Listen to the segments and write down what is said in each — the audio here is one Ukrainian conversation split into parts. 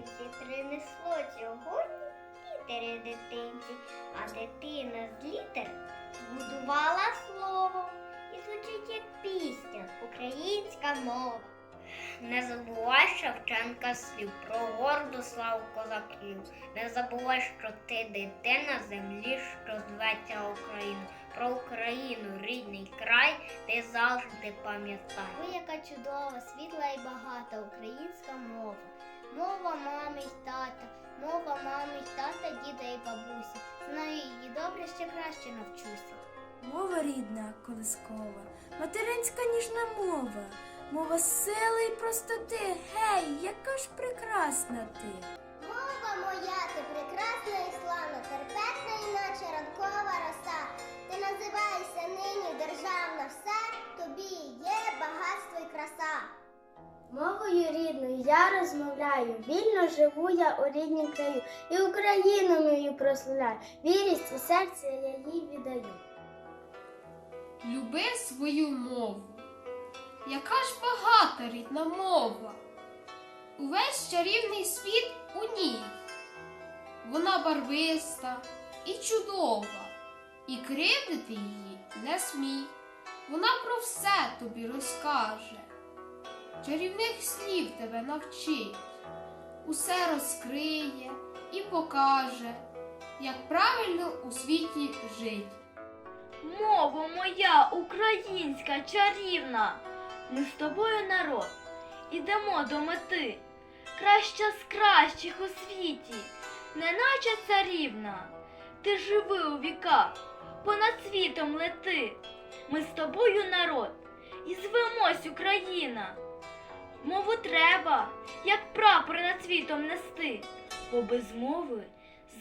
хатинці принесло сьогодні літери дитинці, а дитина з літер будувала слово. І звучить як пісня, українська мова. Не забувай Шевченка слів про горду славу козаків. Не забувай, що ти дитина землі, що зветься Україна. Про Україну, рідний край, ти завжди пам'ятай. Ой, яка чудова, світла і багата українська мова. Мова мами й тата, мова мами й тата, діда і бабусі. Знаю її добре, ще краще навчуся. Мова рідна, колискова, материнська ніжна мова, мова сили й простоти. Гей, яка ж прекрасна ти! Мова моя, я розмовляю, вільно живу я у рідній краю, і Україну мою прославляю, вірість і серце я їй віддаю. Люби свою мову. Яка ж багата рідна мова. Увесь чарівний світ у ній. Вона барвиста і чудова, і кривдити її не смій. Вона про все тобі розкаже, чарівних слів тебе навчить, усе розкриє і покаже, як правильно у світі жить. Мова моя українська чарівна. Ми з тобою народ, ідемо до мети. Краща з кращих у світі, неначе царівна. Ти живи у віках, понад світом лети. Ми з тобою народ, і звемось Україна. Мову треба, як прапор над світом нести, бо без мови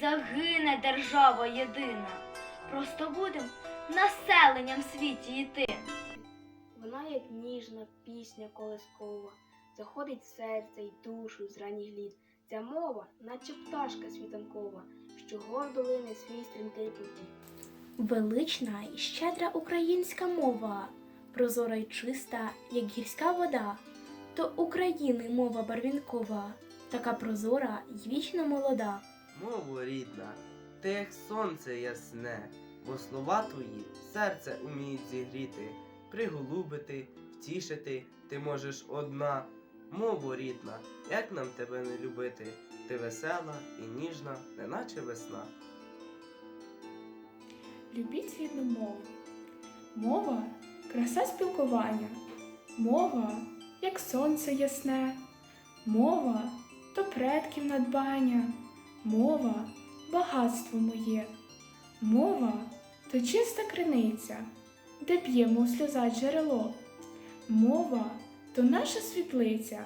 загине держава єдина. Просто будем населенням в світі йти. Вона, як ніжна пісня колискова, заходить в серце й душу з ранніх літ. Ця мова, наче пташка світанкова, що гордо лине свій стрімкий потік. Велична і щедра українська мова, прозора й чиста, як гірська вода, то України мова барвінкова, така прозора й вічно молода. Мово рідна, ти як сонце ясне, бо слова твої серце уміють зігріти, приголубити, втішити ти можеш одна. Мово рідна, як нам тебе не любити? Ти весела і ніжна, неначе весна. Любіть рідну мову. Мова краса спілкування. Мова, як сонце ясне. Мова то предків надбання. Мова багатство моє. Мова то чиста криниця, де п'ємо сльоза джерело. Мова то наша світлиця,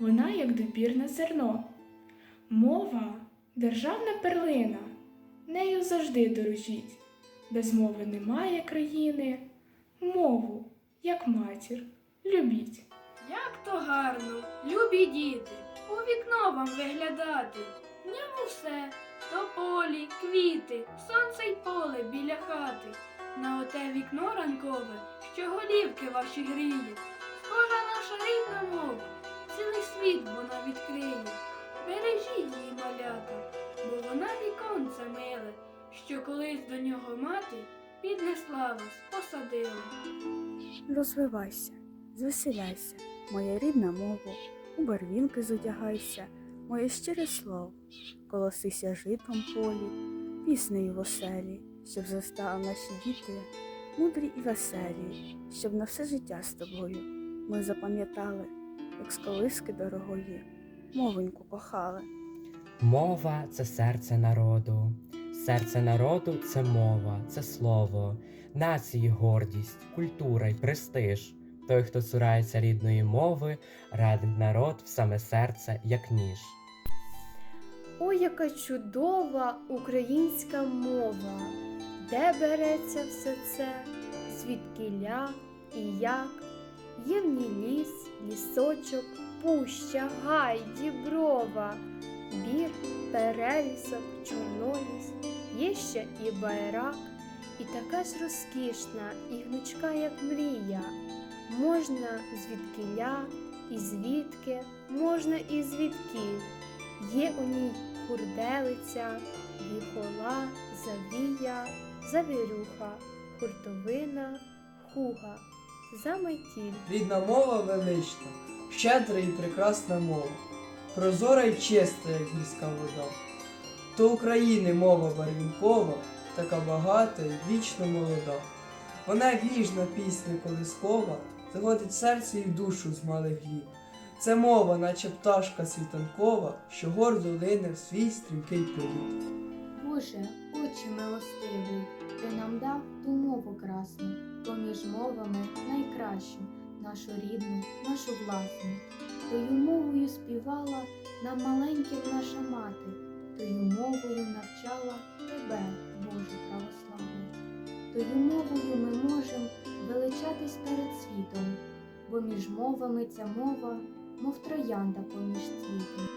вона як добірне зерно. Мова державна перлина, нею завжди дорожіть. Без мови немає країни, мову, як матір, любіть. Гарно, любі діти, у вікно вам виглядати. В ньому все, то полі, квіти, сонце й поле біля хати. На оте вікно ранкове, що голівки ваші гріє. Схожа наша рідна мова, цілий світ вона відкриє. Бережіть її малята, бо вона віконце миле, що колись до нього мати піднесла вас, посадила. Розвивайся, звеселяйся, моя рідна мова, у барвінки зодягайся, моє щире слово, колосися житом полі, піснею в оселі, щоб зростали наші діти, мудрі і веселі, щоб на все життя з тобою ми запам'ятали, як з колиски дорогої, мовоньку кохали. Мова це серце народу. Серце народу це мова, це слово, нації гордість, культура й престиж. Той, хто цурається рідної мови, радить народ в саме серце, як ніж. Ой, яка чудова українська мова, де береться все це, звідкиля і як, є в ній ліс, лісочок, пуща, гай, діброва, бір, перелісок, чорноліс, є ще і байрак, і така ж розкішна, і гнучка, як мрія. Можна звідкиля і звідки, можна і звідкіль. Є у ній хурделиця, віхола, завія, завірюха, хуртовина, хуга, заметіль. Рідна мова велична, щедра і прекрасна мова, прозора й чиста, як гірська вода. То України мова барвінкова, така багата і вічно молода. Вона, як ніжна пісня колискова, заходить серце і душу з малих літ. Це мова, наче пташка світанкова, що гордо лине в свій стрімкий політ. Боже, Отче милостивий, ти нам дав ту мову красну, поміж мовами найкращу, нашу рідну, нашу власну. Тою мовою співала нам маленьким наша мати, тою мовою навчала тебе, Боже православний. Тою мовою ми можемо величатись перед світом, бо між мовами ця мова, мов троянда поміж цвітом.